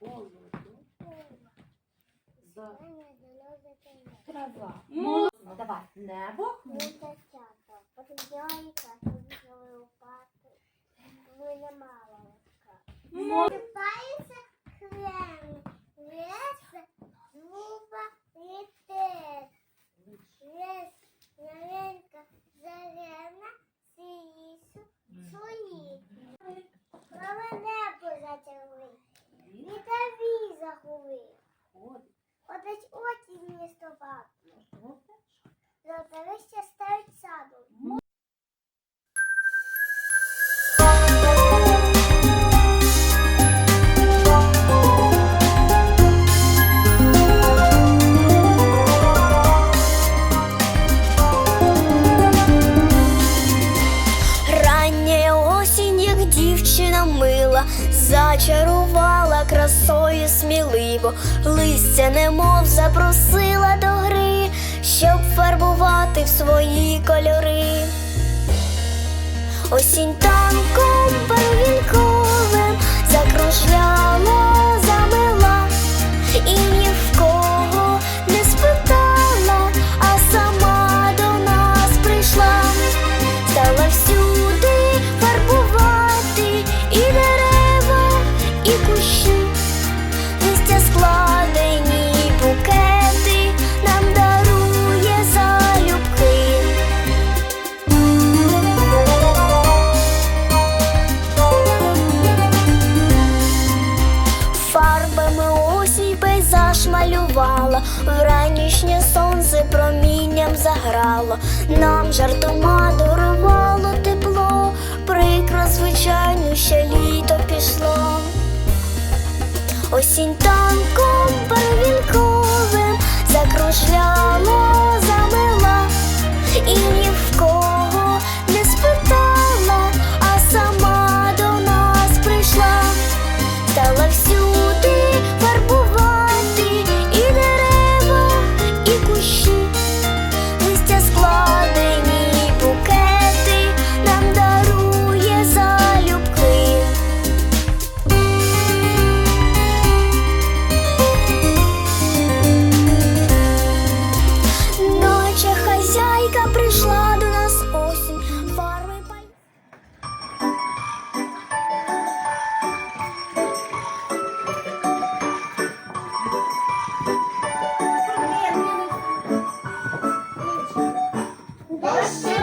Колоду. За... Трава. Мол... Ну, давай. Небо. Мута чата. Подбіяйка. Подбіяйка. Винамаловка. Мол... змістувати. Золотавище листя немов запросила до гри, щоб фарбувати в свої кольори. Осінь танком первінковим закружляла, замила, і ні в вранішнє сонце промінням заграло, нам жартома дарувало тепло, прикро, звичайно, ще літо пішло. Осінь танком первінковим Você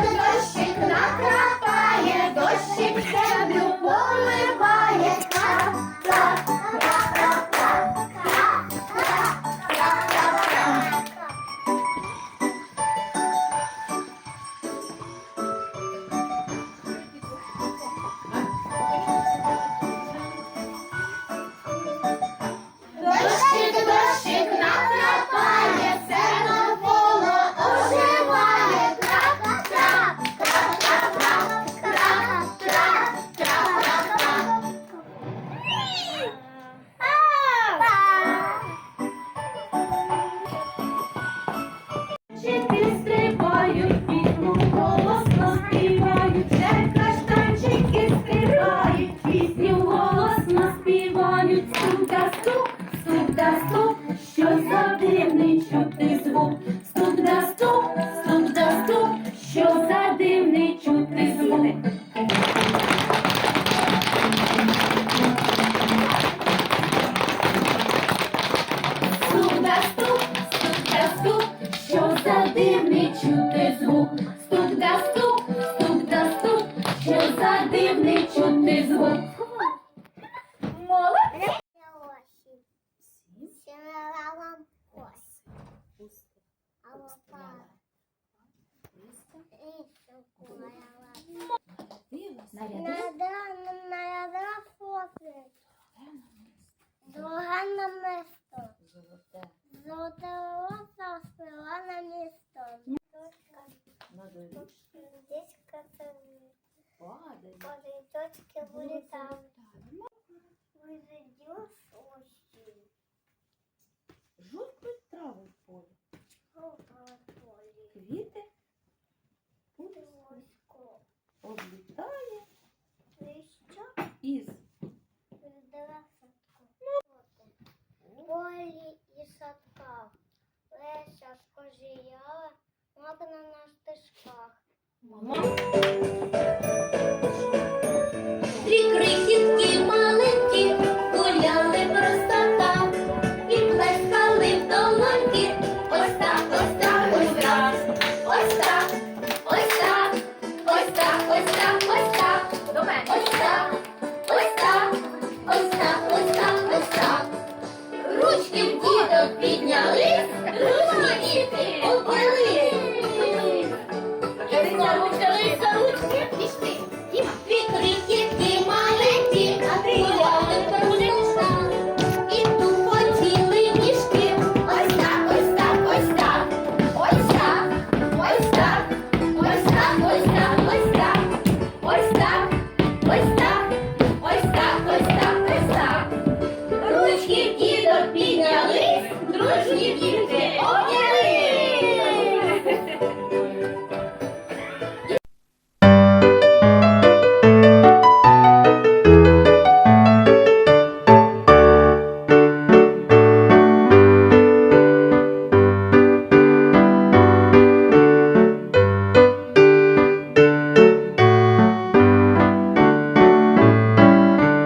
дивний чути звук. Стук да стук, стук да стук, що за дивний чути звук. Стук да стук, стук да стук, що за дивний чути звук. Наряди? Нарядила фото. Дорога на місто. Золоте. Золоте волосся спила на місто. Дочка. Дочка. Падає. Падає. Дочки вилітали. 我们 You. bir